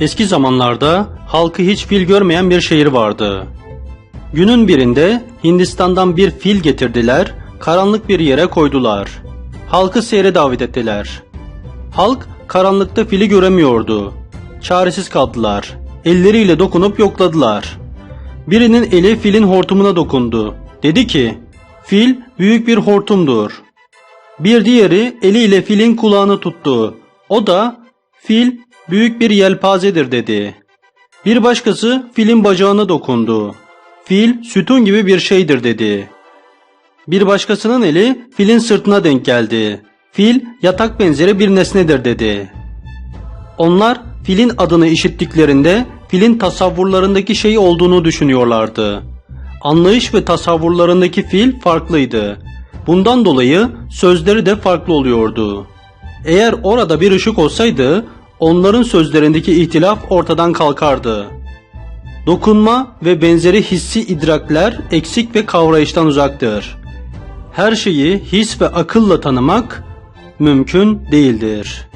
Eski zamanlarda halkı hiç fil görmeyen bir şehir vardı. Günün birinde Hindistan'dan bir fil getirdiler, karanlık bir yere koydular. Halkı seyre davet ettiler. Halk karanlıkta fili göremiyordu. Çaresiz kaldılar. Elleriyle dokunup yokladılar. Birinin eli filin hortumuna dokundu. Dedi ki, fil büyük bir hortumdur. Bir diğeri eliyle filin kulağını tuttu. O da fil büyük bir yelpazedir dedi. Bir başkası filin bacağına dokundu. Fil sütun gibi bir şeydir dedi. Bir başkasının eli filin sırtına denk geldi. Fil yatak benzeri bir nesnedir dedi. Onlar filin adını işittiklerinde filin tasavvurlarındaki şey olduğunu düşünüyorlardı. Anlayış ve tasavvurlarındaki fil farklıydı. Bundan dolayı sözleri de farklı oluyordu. Eğer orada bir ışık olsaydı onların sözlerindeki ihtilaf ortadan kalkardı. Dokunma ve benzeri hissi idrakler eksik ve kavrayıştan uzaktır. Her şeyi his ve akılla tanımak mümkün değildir.